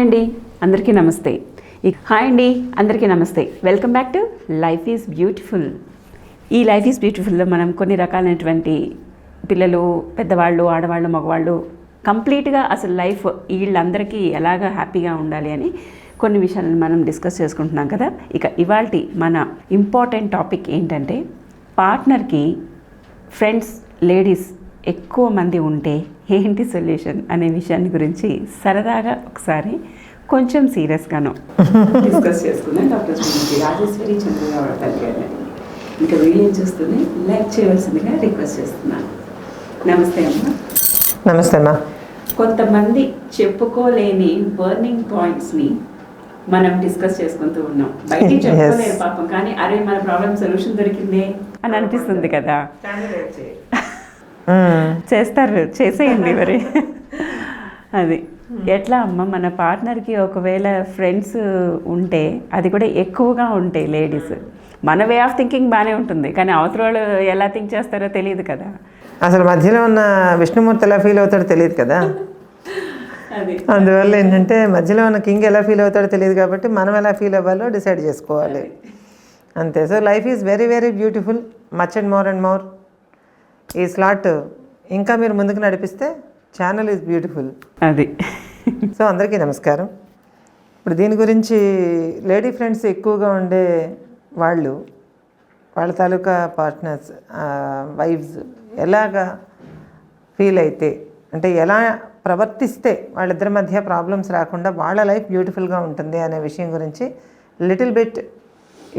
Hi అండి. అందరికీ నమస్తే. ఈ- హాయ్ అండి. అందరికీ నమస్తే. Welcome back to life is beautiful ఈ లైఫ్ ఈజ్ బ్యూటిఫుల్లో మనం కొన్ని రకాలైనటువంటి పిల్లలు పెద్దవాళ్ళు ఆడవాళ్ళు మగవాళ్ళు కంప్లీట్గా అసలు లైఫ్ వీళ్ళందరికీ ఎలాగ హ్యాపీగా ఉండాలి అని కొన్ని విషయాలను మనం డిస్కస్ చేసుకుంటున్నాం కదా. ఇక ఇవాల్టి మన ఇంపార్టెంట్ టాపిక్ ఏంటంటే పార్ట్నర్కి ఫ్రెండ్స్ లేడీస్ ఎక్కువ మంది ఉంటే ఏంటి సొల్యూషన్ అనే విషయాన్ని గురించి సరదాగా ఒకసారి కొంచెం సీరియస్గాను డిస్కస్ చేసుకుందాం. డాక్టర్ శ్రీమతి రాజేశ్వరి చంద్రరావు తల్లి గారిని. ఇంకా వీడియో చూస్తూనే లైక్ చేయవలసిందిగా రిక్వెస్ట్ చేస్తున్నాను నమస్తే అమ్మ. నమస్తే అమ్మా. కొంతమంది చెప్పుకోలేని బర్నింగ్ పాయింట్స్ని మనం డిస్కస్ చేసుకుంటూ ఉన్నాం. బయటికి Yes. చెప్పుకోలేరు పాపం కానీ అరే మన ప్రాబ్లం సొల్యూషన్ దొరికిందే అని అనిపిస్తుంది కదా. చేస్తారు చేసేయండి మరి. అది. ఎట్లా అమ్మ మన పార్ట్నర్కి ఒకవేళ ఫ్రెండ్స్ ఉంటే అది కూడా ఎక్కువగా ఉంటాయి లేడీస్. మన వే ఆఫ్ థింకింగ్ బాగానే ఉంటుంది కానీ అవతల వాళ్ళు ఎలా థింక్ చేస్తారో తెలియదు కదా. అసలు మధ్యలో ఉన్న విష్ణుమూర్తి ఎలా ఫీల్ అవుతాడో తెలియదు కదా. అది. అందువల్ల ఏంటంటే మధ్యలో ఉన్న కింగ్ ఎలా ఫీల్ అవుతాడో తెలియదు కాబట్టి మనం ఎలా ఫీల్ అవ్వాలో డిసైడ్ చేసుకోవాలి. అంతే. So life is very very beautiful. Much and more and more. ఈ స్లాట్ ఇంకా మీరు ముందుకు నడిపిస్తే ఛానల్ ఈజ్ బ్యూటిఫుల్ అది. సో అందరికీ నమస్కారం. ఇప్పుడు దీని గురించి లేడీ ఫ్రెండ్స్ ఎక్కువగా ఉండే వాళ్ళు వాళ్ళ తాలూకా పార్ట్నర్స్ వైఫ్స్ ఎలాగా ఫీల్ అయితే అంటే ఎలా ప్రవర్తిస్తే వాళ్ళిద్దరి మధ్య ప్రాబ్లమ్స్ రాకుండా వాళ్ళ లైఫ్ బ్యూటిఫుల్గా ఉంటుంది అనే విషయం గురించి లిటిల్ బిట్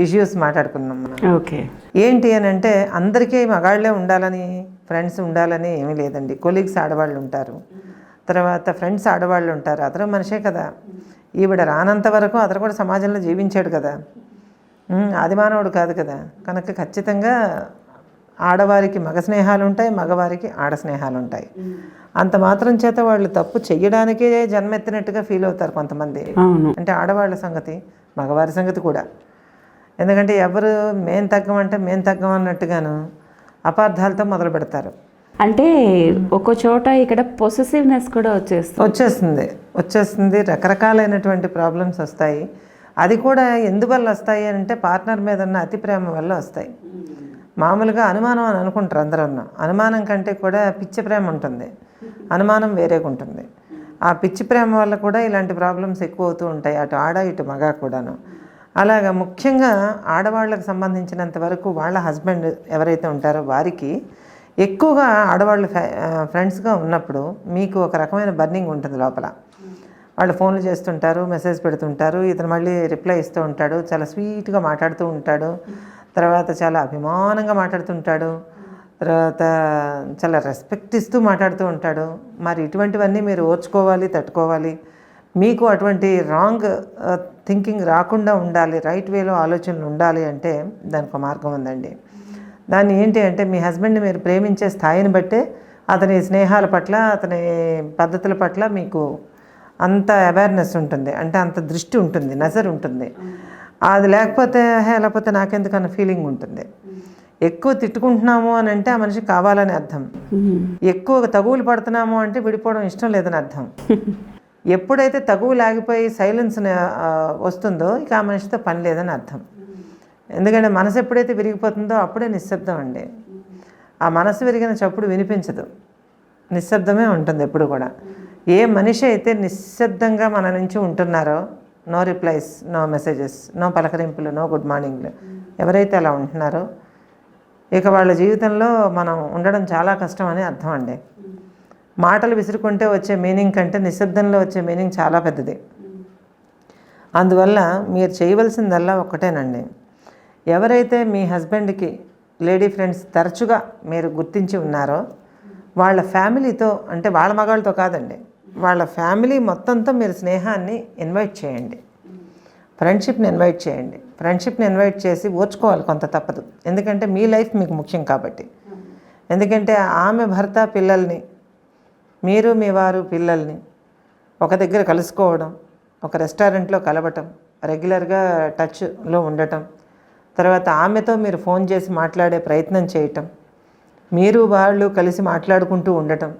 ఇష్యూస్ మాట్లాడుకున్నాం మనం. ఓకే ఏంటి అని అంటే అందరికీ మగాళ్ళే ఉండాలని ఫ్రెండ్స్ ఉండాలని ఏమీ లేదండి. కొలీగ్స్ ఆడవాళ్ళు ఉంటారు. తర్వాత ఫ్రెండ్స్ ఆడవాళ్ళు ఉంటారు. అతను మనిషే కదా. ఈవిడ రానంత వరకు అతను కూడా సమాజంలో జీవించాడు కదా. ఉమ్, ఆది మానవుడు కాదు కదా. కనుక ఖచ్చితంగా ఆడవారికి మగ స్నేహాలు ఉంటాయి మగవారికి ఆడ స్నేహాలు ఉంటాయి. అంత మాత్రం చేత వాళ్ళు తప్పు చెయ్యడానికే జన్మెత్తినట్టుగా ఫీల్ అవుతారు కొంతమంది. అంటే ఆడవాళ్ళ సంగతి మగవారి సంగతి కూడా. ఎందుకంటే ఎవరు మేం తగ్గమంటే మేం తగ్గం అన్నట్టుగాను అపార్థాలతో మొదలు పెడతారు. అంటే ఒక చోట ఇక్కడ పొసెసివ్నెస్ కూడా వచ్చేస్తుంది. వచ్చేస్తుంది. వచ్చేస్తుంది. రకరకాలైనటువంటి ప్రాబ్లమ్స్ వస్తాయి. అది కూడా ఎందువల్ల వస్తాయి అని అంటే పార్ట్నర్ మీద ఉన్న అతి ప్రేమ వల్ల వస్తాయి. మామూలుగా అనుమానం అని అనుకుంటారు అందరూ అనుమానం కంటే కూడా పిచ్చి ప్రేమ ఉంటుంది. అనుమానం వేరేగా ఉంటుంది. ఆ పిచ్చి ప్రేమ వల్ల కూడా ఇలాంటి ప్రాబ్లమ్స్ ఎక్కువ అవుతూ ఉంటాయి. అటు ఆడ ఇటు మగ కూడాను. అలాగా ముఖ్యంగా ఆడవాళ్ళకు సంబంధించినంత వరకు వాళ్ళ హస్బెండ్ ఎవరైతే ఉంటారో వారికి ఎక్కువగా ఆడవాళ్ళు ఫ్రెండ్స్గా ఉన్నప్పుడు మీకు ఒక రకమైన బర్నింగ్ ఉంటుంది లోపల. వాళ్ళు ఫోన్లు చేస్తుంటారు మెసేజ్ పెడుతుంటారు ఇతను మళ్ళీ రిప్లై ఇస్తూ ఉంటాడు చాలా స్వీట్గా మాట్లాడుతూ ఉంటాడు తర్వాత చాలా అభిమానంగా మాట్లాడుతుంటాడు తర్వాత చాలా రెస్పెక్ట్ ఇస్తూ మాట్లాడుతూ ఉంటాడు. మరి ఇటువంటివన్నీ మీరు ఓర్చుకోవాలి తట్టుకోవాలి. మీకు అటువంటి రాంగ్ థింకింగ్ రాకుండా ఉండాలి రైట్ వేలో ఆలోచనలు ఉండాలి అంటే దానికి ఒక మార్గం ఉందండి. దాన్ని ఏంటి అంటే మీ హస్బెండ్ని మీరు ప్రేమించే స్థాయిని బట్టే అతని స్నేహాల పట్ల అతని పద్ధతుల పట్ల మీకు అంత అవేర్నెస్ ఉంటుంది. అంటే అంత దృష్టి ఉంటుంది నజర్ ఉంటుంది. అది లేకపోతే లేకపోతే నాకెందుకు అన్న ఫీలింగ్ ఉంటుంది. ఎక్కువ తిట్టుకుంటున్నాము అని అంటే ఆ మనిషి కావాలని అర్థం. ఎక్కువ తగువులు పడుతున్నాము అంటే విడిపోవడం ఇష్టం లేదని అర్థం. ఎప్పుడైతే తగువ లాగిపోయి సైలెన్స్ వస్తుందో ఇక ఆ మనిషితో పని లేదని అర్థం. ఎందుకంటే మనసు ఎప్పుడైతే విరిగిపోతుందో అప్పుడే నిశ్శబ్దం అండి. ఆ మనసు విరిగిన చప్పుడు వినిపించదు. నిశ్శబ్దమే ఉంటుంది ఎప్పుడు కూడా. ఏ మనిషి అయితే నిశ్శబ్దంగా మన నుంచి ఉంటున్నారో no replies no messages no పలకరింపులు no good మార్నింగ్లు ఎవరైతే అలా ఉంటున్నారో ఇక వాళ్ళ జీవితంలో మనం ఉండడం చాలా కష్టం అని అర్థం అండి. మాటలు విసురుకుంటే వచ్చే మీనింగ్ కంటే నిశ్శబ్దంలో వచ్చే మీనింగ్ చాలా పెద్దది. అందువల్ల మీరు చేయవలసిందల్లా ఒక్కటేనండి ఎవరైతే మీ హస్బెండ్కి లేడీ ఫ్రెండ్స్ తరచుగా మీరు గుర్తించి ఉన్నారో వాళ్ళ ఫ్యామిలీతో అంటే వాళ్ళ మగాళ్ళతో కాదండి వాళ్ళ ఫ్యామిలీ మొత్తంతో మీరు స్నేహాన్ని ఇన్వైట్ చేయండి. ఫ్రెండ్షిప్ని ఇన్వైట్ చేయండి. ఫ్రెండ్షిప్ని ఇన్వైట్ చేసి ఓర్చుకోవాలి కొంత తప్పదు. ఎందుకంటే మీ లైఫ్ మీకు ముఖ్యం కాబట్టి. ఎందుకంటే ఆమె భర్త పిల్లల్ని మీరు మీ వారు పిల్లల్ని ఒక దగ్గర కలుసుకోవడం ఒక రెస్టారెంట్లో కలవటం రెగ్యులర్గా టచ్లో ఉండటం తర్వాత ఆమెతో మీరు ఫోన్ చేసి మాట్లాడే ప్రయత్నం చేయటం మీరు వాళ్ళు కలిసి మాట్లాడుకుంటూ ఉండటం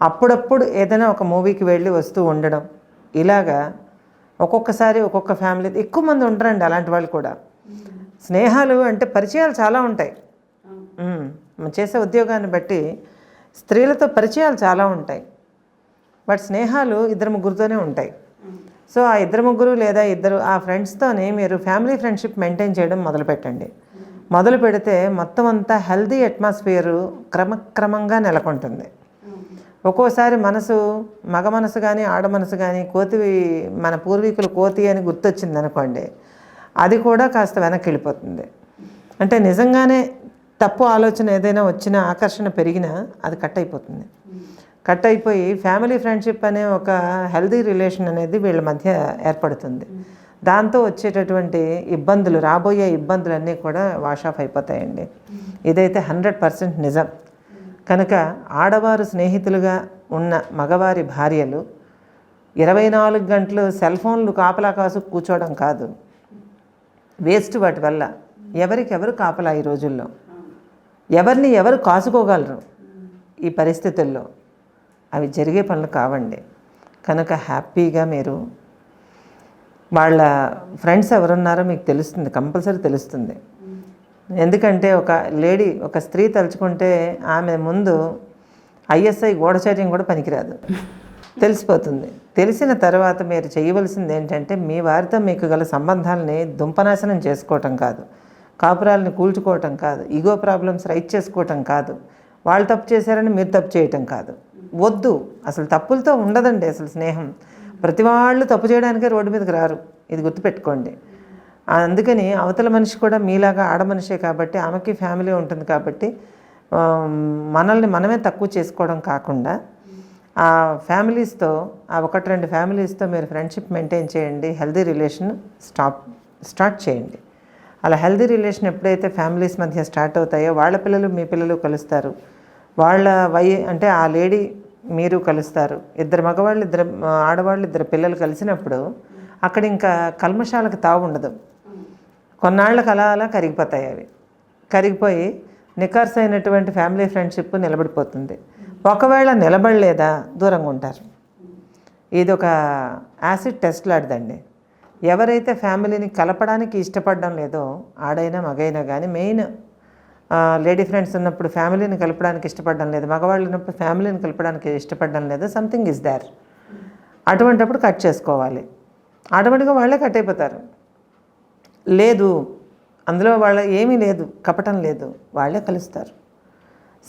అప్పుడప్పుడు ఏదైనా ఒక మూవీకి వెళ్ళి వస్తూ ఉండడం ఇలాగా ఒక్కొక్కసారి ఒక్కొక్క ఫ్యామిలీ ఎక్కువ మంది ఉంటారండి అలాంటి వాళ్ళు కూడా. స్నేహాలు అంటే పరిచయాలు చాలా ఉంటాయి. చేసే ఉద్యోగాన్ని బట్టి స్త్రీలతో పరిచయాలు చాలా ఉంటాయి. బట్ స్నేహాలు ఇద్దరు ముగ్గురుతోనే ఉంటాయి. సో ఆ ఇద్దరు ముగ్గురు లేదా ఇద్దరు ఆ ఫ్రెండ్స్తోనే మీరు ఫ్యామిలీ ఫ్రెండ్షిప్ మెయింటైన్ చేయడం మొదలు పెట్టండి మొదలు పెడితే మొత్తం అంతా హెల్దీ అట్మాస్ఫియరు క్రమక్రమంగా నెలకొంటుంది. ఒక్కోసారి మనసు మగ మనసు కానీ ఆడ మనసు కానీ కోతి మన పూర్వీకులు కోతి అని గుర్తొచ్చింది అనుకోండి అది కూడా కాస్త వెనక్కి వెళ్ళిపోతుంది. అంటే నిజంగానే తప్పు ఆలోచన ఏదైనా వచ్చినా ఆకర్షణ పెరిగినా అది కట్ అయిపోతుంది. కట్ అయిపోయి ఫ్యామిలీ ఫ్రెండ్షిప్ అనే ఒక హెల్దీ రిలేషన్ అనేది వీళ్ళ మధ్య ఏర్పడుతుంది. దాంతో వచ్చేటటువంటి ఇబ్బందులు రాబోయే ఇబ్బందులన్నీ కూడా వాష్ ఆఫ్ అయిపోతాయండి. ఇదైతే హండ్రెడ్ పర్సెంట్ నిజం. కనుక ఆడవారు స్నేహితులుగా ఉన్న మగవారి భార్యలు ఇరవై నాలుగు గంటలు సెల్ ఫోన్లు కాపలా కాసు కూర్చోవడం కాదు. వేస్ట్ వాటి వల్ల. ఎవరికి ఎవరు కాపలా ఈ రోజుల్లో? ఎవరిని ఎవరు కాసుకోగలరు ఈ పరిస్థితుల్లో? అవి జరిగే పనులు కావండి. కనుక హ్యాపీగా మీరు వాళ్ళ ఫ్రెండ్స్ ఎవరున్నారో మీకు తెలుస్తుంది కంపల్సరీ తెలుస్తుంది. ఎందుకంటే ఒక లేడీ ఒక స్త్రీ తలుచుకుంటే ఆమె ముందు ఐఎస్ఐ గూఢచర్యం కూడా పనికిరాదు. తెలిసిపోతుంది. తెలిసిన తర్వాత మీరు చేయవలసింది ఏంటంటే మీ వారితో మీకు గల సంబంధాలని దుంపనాశనం చేసుకోవటం కాదు. కాపురాలను కూల్చుకోవటం కాదు ఈగో ప్రాబ్లమ్స్ రైట్ చేసుకోవటం కాదు వాళ్ళు తప్పు చేశారని మీరు తప్పు చేయటం కాదు. వద్దు అసలు తప్పులతో ఉండదండి అసలు స్నేహం. ప్రతి వాళ్ళు తప్పు చేయడానికే రోడ్డు మీదకి రారు ఇది గుర్తుపెట్టుకోండి. అందుకని అవతల మనిషి కూడా మీలాగా ఆడ మనిషే కాబట్టి ఆమెకి ఫ్యామిలీ ఉంటుంది కాబట్టి మనల్ని మనమే తక్కువ చేసుకోవడం కాకుండా ఆ ఫ్యామిలీస్తో ఆ ఒకటి రెండు ఫ్యామిలీస్తో మీరు ఫ్రెండ్షిప్ మెయింటైన్ చేయండి హెల్దీ రిలేషన్ స్టాప్ స్టార్ట్ చేయండి. అలా హెల్దీ రిలేషన్ ఎప్పుడైతే ఫ్యామిలీస్ మధ్య స్టార్ట్ అవుతాయో వాళ్ళ పిల్లలు మీ పిల్లలు కలుస్తారు. వాళ్ళ వై అంటే ఆ లేడీ మీరు కలుస్తారు. ఇద్దరు మగవాళ్ళు ఇద్దరు ఆడవాళ్ళు ఇద్దరు పిల్లలు కలిసినప్పుడు అక్కడ ఇంకా కల్మషాలకు తావు ఉండదు. కొన్నాళ్ళకి అలా అలా కరిగిపోతాయి అవి. కరిగిపోయి నికార్స్ అయినటువంటి ఫ్యామిలీ ఫ్రెండ్షిప్ నిలబడిపోతుంది. ఒకవేళ నిలబడలేదా దూరంగా ఉంటారు. ఇది ఒక యాసిడ్ టెస్ట్ లాంటిదండి. ఎవరైతే ఫ్యామిలీని కలపడానికి ఇష్టపడడం లేదో ఆడైనా మగైనా కానీ మెయిన్ లేడీ ఫ్రెండ్స్ ఉన్నప్పుడు ఫ్యామిలీని కలపడానికి ఇష్టపడడం లేదు. మగవాళ్ళు ఉన్నప్పుడు ఫ్యామిలీని కలపడానికి ఇష్టపడడం లేదు. సంథింగ్ ఇస్ దేర్ అటువంటప్పుడు కట్ చేసుకోవాలి. ఆటోమేటిక్గా వాళ్ళే కట్ అయిపోతారు. లేదు. అందులో వాళ్ళ ఏమీ లేదు. కపటం లేదు. వాళ్ళే కలుస్తారు.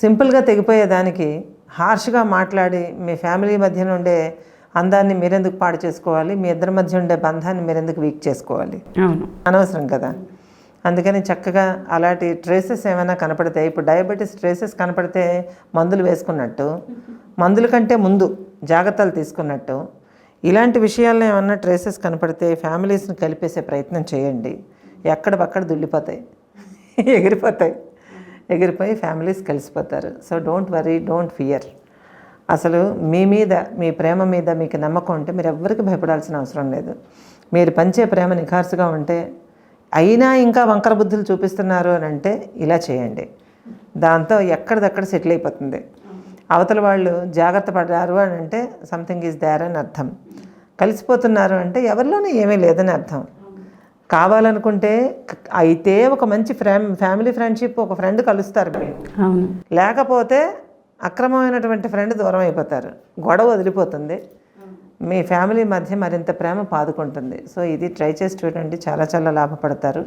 సింపుల్గా తెగిపోయేదానికి హార్ష్గా మాట్లాడి మీ ఫ్యామిలీ మధ్య ఉండే అందాన్ని మీరెందుకు పాడు చేసుకోవాలి? మీ ఇద్దరి మధ్య ఉండే బంధాన్ని మీరెందుకు వీక్ చేసుకోవాలి? అనవసరం కదా. అందుకని చక్కగా అలాంటి ట్రేసెస్ ఏమైనా కనపడితే ఇప్పుడు డయాబెటీస్ ట్రేసెస్ కనపడితే మందులు వేసుకున్నట్టు మందుల కంటే ముందు జాగ్రత్తలు తీసుకున్నట్టు ఇలాంటి విషయాల్లో ఏమన్నా ట్రేసెస్ కనపడితే ఫ్యామిలీస్ని కలిపేసే ప్రయత్నం చేయండి. ఎక్కడ పక్కడ దుల్లిపోతాయి ఎగిరిపోతాయి. ఎగిరిపోయి ఫ్యామిలీస్ కలిసిపోతారు. So don't worry don't fear అసలు మీ మీద మీ ప్రేమ మీద మీకు నమ్మకం ఉంటే మీరు ఎవ్వరికి భయపడాల్సిన అవసరం లేదు. మీరు పంచే ప్రేమ నిఖార్సుగా ఉంటే అయినా ఇంకా వంకర బుద్ధులు చూపిస్తున్నారు అని అంటే ఇలా చేయండి. దాంతో ఎక్కడిదక్కడ సెటిల్ అయిపోతుంది. అవతల వాళ్ళు జాగ్రత్త పడ్డారు అని అంటే సంథింగ్ ఈజ్ దేర్ అని అర్థం. కలిసిపోతున్నారు అంటే ఎవరిలోనూ ఏమీ లేదని అర్థం. కావాలనుకుంటే అయితే ఒక మంచి ఫ్యామ్ ఫ్యామిలీ ఫ్రెండ్షిప్ ఒక ఫ్రెండ్ కలుస్తారు లేకపోతే అక్రమమైనటువంటి ఫ్రెండ్ దూరం అయిపోతారు గొడవ వదిలిపోతుంది. మీ ఫ్యామిలీ మధ్య మరింత ప్రేమ పాదుకుంటుంది. సో ఇది ట్రై చేసి చూడండి. చాలా చాలా లాభపడతారు.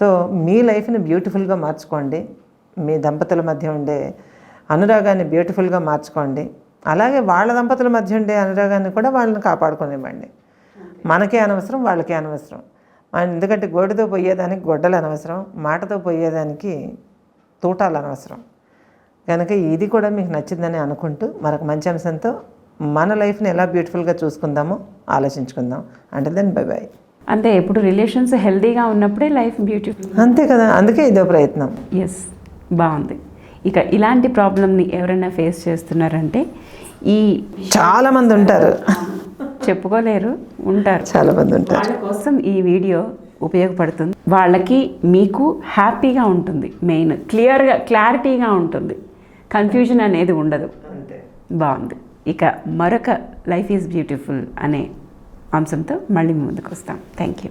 సో మీ లైఫ్ని బ్యూటిఫుల్గా మార్చుకోండి. మీ దంపతుల మధ్య ఉండే అనురాగాన్ని బ్యూటిఫుల్గా మార్చుకోండి. అలాగే వాళ్ళ దంపతుల మధ్య ఉండే అనురాగాన్ని కూడా వాళ్ళని కాపాడుకోనివ్వండి. మనకే అనవసరం వాళ్ళకే అనవసరం. మన ఎందుకంటే గోటితో పోయేదానికి గొడ్డలు అనవసరం మాటతో పోయేదానికి తూటాలు అనవసరం. కనుక ఇది కూడా మీకు నచ్చిందని అనుకుంటూ మరొక మంచి అంశంతో మన లైఫ్ని ఎలా బ్యూటిఫుల్గా చూసుకుందామో ఆలోచించుకుందాం. అంటే దెన్ బై బాయ్ అంతే ఎప్పుడు రిలేషన్స్ హెల్దీగా ఉన్నప్పుడే లైఫ్ బ్యూటిఫుల్. అంతే కదా అందుకే ఇదో ప్రయత్నం. ఎస్ బాగుంది. ఇక ఇలాంటి ప్రాబ్లమ్ని ఎవరైనా ఫేస్ చేస్తున్నారంటే ఈ చాలామంది ఉంటారు. చెప్పుకోలేరు ఉంటారు. చాలామంది ఉంటారు. వాళ్ళ కోసం ఈ వీడియో ఉపయోగపడుతుంది. వాళ్ళకి మీకు హ్యాపీగా ఉంటుంది మెయిన్ క్లియర్గా క్లారిటీగా ఉంటుంది. కన్ఫ్యూజన్ అనేది ఉండదు. బాగుంది. ఇక మరొక లైఫ్ ఈజ్ బ్యూటిఫుల్ అనే అంశంతో మళ్ళీ ముందుకు వస్తాం. Thank you